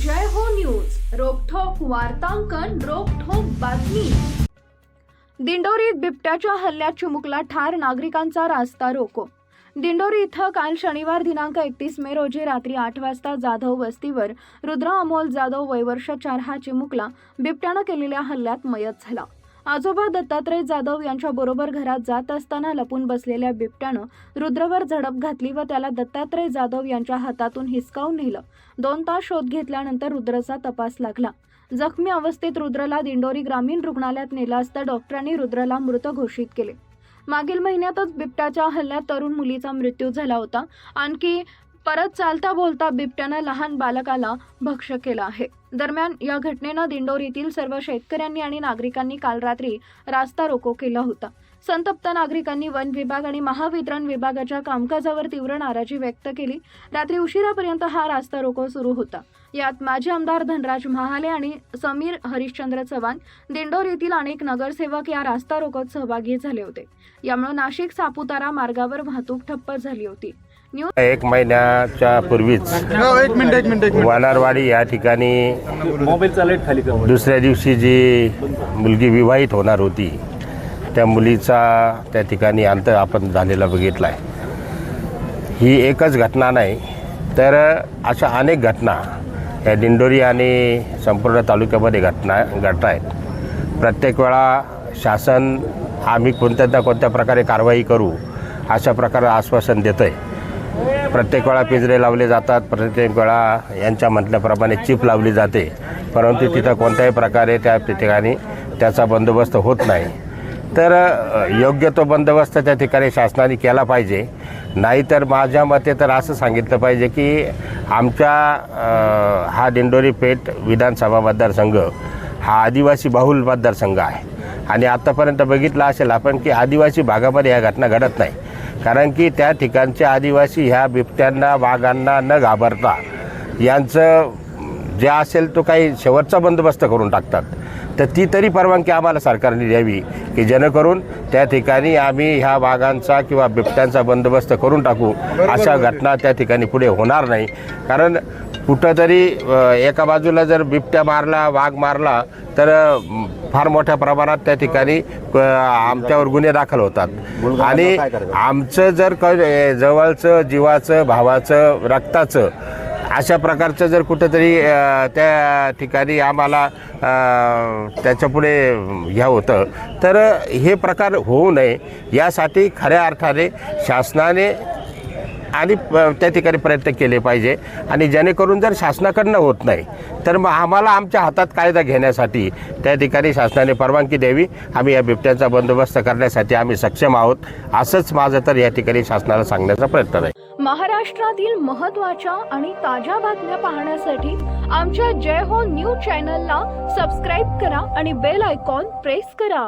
जय हो न्यूज. रोखठोक वार्तांकन रोखोक बातमी. दिंडोरीत बिबट्याच्या हल्ल्यात चिमुकला ठार नागरिकांचा रास्ता रोको. दिंडोरी इथं काल शनिवार दिनांक एकतीस मे रोजी रात्री आठ वाजता जाधव वस्तीवर रुद्र अमोल जाधव वयवर्ष चार हा चिमुकला बिबट्यानं केलेल्या हल्ल्यात मयत झाला. आजोबा दत्तात्रय जाधव यांच्या बरोबर घरात जात असताना लपून बसलेल्या बिबट्यानं रुद्रवर झडप घातली व त्याला दत्तात्रय जाधव यांच्या हातातून हिसकावून नेलं. दोन तास शोध घेतल्यानंतर रुद्रचा तपास लागला. जखमी अवस्थेत रुद्रला दिंडोरी ग्रामीण रुग्णालयात नेलं असता डॉक्टरांनी रुद्रला मृत घोषित केले. मागील महिन्यातच बिबट्याच्या हल्ल्यात तरुण मुलीचा मृत्यू झाला होता. आणखी परत चालता बोलता बिबट्यानं लहान बालकाला भक्ष केलं आहे. दरम्यान या घटनेनं दिंडोरीतील सर्व शेतकऱ्यांनी आणि नागरिकांनी काल रात्री रास्ता रोको केला होता. संतप्त नागरिकांनी वन विभाग आणि महावितरण विभागाच्या कामकाजावर तीव्र नाराजी व्यक्त केली. रात्री उशिरापर्यंत हा रास्ता रोको सुरू होता. यात माजी आमदार धनराज महाले आणि समीर हरिश्चंद्र चव्हाण दिंडोर येथील अनेक नगरसेवक या रास्ता रोकोत सहभागी झाले होते. यामुळे नाशिक सापुतारा मार्गावर वाहतूक ठप्प झाली होती. एक महिन्याच्या पूर्वीच हो, वानारवाडी या ठिकाणी दुसऱ्या दिवशी जी मुलगी विवाहित होणार होती त्या मुलीचा त्या ठिकाणी अंत आपण झालेला बघितला आहे ही एकच घटना नाही तर अशा अनेक घटना या दिंडोरी आणि संपूर्ण तालुक्यामध्ये घटना घडत आहेत प्रत्येक वेळा शासन आम्ही कोणत्या ना कोणत्या प्रकारे कारवाई करू अशा प्रकारे आश्वासन देतं आहे प्रत्येक वेळा पिंजरे लावले जातात प्रत्येक वेळा यांच्या म्हटल्याप्रमाणे चिप लावली जाते. परंतु तिथं कोणत्याही प्रकारे त्या ठिकाणी त्याचा बंदोबस्त होत नाही. तर योग्य तो बंदोबस्त त्या ठिकाणी शासनाने केला पाहिजे. नाहीतर माझ्या मते तर असं सांगितलं पाहिजे की आमच्या हा दिंडोरी पेठ विधानसभा मतदारसंघ हा आदिवासी बहुल मतदारसंघ आहे. आणि आत्तापर्यंत बघितलं असेल आपण की आदिवासी भागामध्ये ह्या घटना घडत नाही. कारण की त्या ठिकाणचे आदिवासी ह्या बिबट्यांना वाघांना न घाबरता यांचं जे असेल तो काही शेवटचा बंदोबस्त करून टाकतात. तर ती तरी परवानगी आम्हाला सरकारने द्यावी की जेणेकरून त्या ठिकाणी आम्ही ह्या वाघांचा किंवा बिबट्यांचा बंदोबस्त करून टाकू. अशा घटना त्या ठिकाणी पुढे होणार नाही. कारण कुठंतरी एका बाजूला जर बिबट्या मारला वाघ मारला तर फार मोठ्या प्रमाणात त्या ठिकाणी आमच्यावर गुन्हे दाखल होतात. आणि आमचं जर क जवळचं जीवाचं भावाचं रक्ताचं अशा प्रकारचं जर कुठंतरी त्या ठिकाणी आम्हाला त्याच्यापुढे ह्या होतं. तर हे प्रकार होऊ नये. यासाठी खऱ्या अर्थाने शासनाने आणि त्या ठिकाणी प्रयत्न केले पाहिजे. आणि जेणेकरून जर शासनाकडनं होत नाही तर मग आम्हाला आमच्या हातात कायदा घेण्यासाठी त्या ठिकाणी शासनाने परवानगी द्यावी. आम्ही या बिबट्यांचा बंदोबस्त करण्यासाठी आम्ही सक्षम आहोत. असंच माझं तर या ठिकाणी शासनाला सांगण्याचा प्रयत्न आहे महाराष्ट्रातील महत्त्वाच्या आणि ताज्या बातम्या पाहण्यासाठी आमच्या जय हो न्यूज चॅनलला सबस्क्राईब करा आणि बेल आयकॉन प्रेस करा.